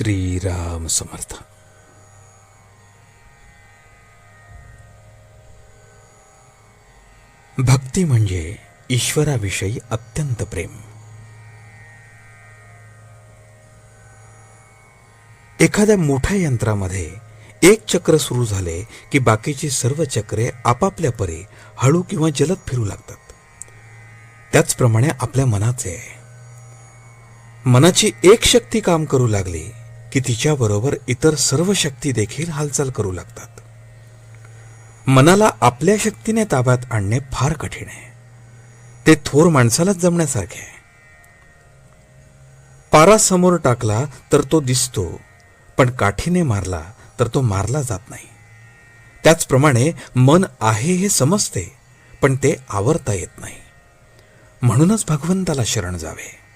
श्रीराम समर्थ. भक्ती म्हणजे ईश्वराविषयी अत्यंत प्रेम. एखाद्या मोठ्या यंत्रामध्ये एक चक्र सुरू झाले की बाकीची सर्व चक्रे आपापल्या परी हळू किंवा जलद फिरू लागतात. त्याचप्रमाणे आपल्या मनाचे. आहे मनाची एक शक्ती काम करू लागली की तिच्याबरोबर इतर सर्व शक्ती देखील हालचाल करू लागतात. मनाला आपल्या शक्तीने ताब्यात आणणे फार कठीण आहे. ते थोर माणसालाच जमण्यासारखे आहे. पारा समोर टाकला तर तो दिसतो पण काठीने मारला तर तो मारला जात नाही. त्याचप्रमाणे मन आहे हे समजते पण ते आवरता येत नाही. म्हणूनच भगवंताला शरण जावे.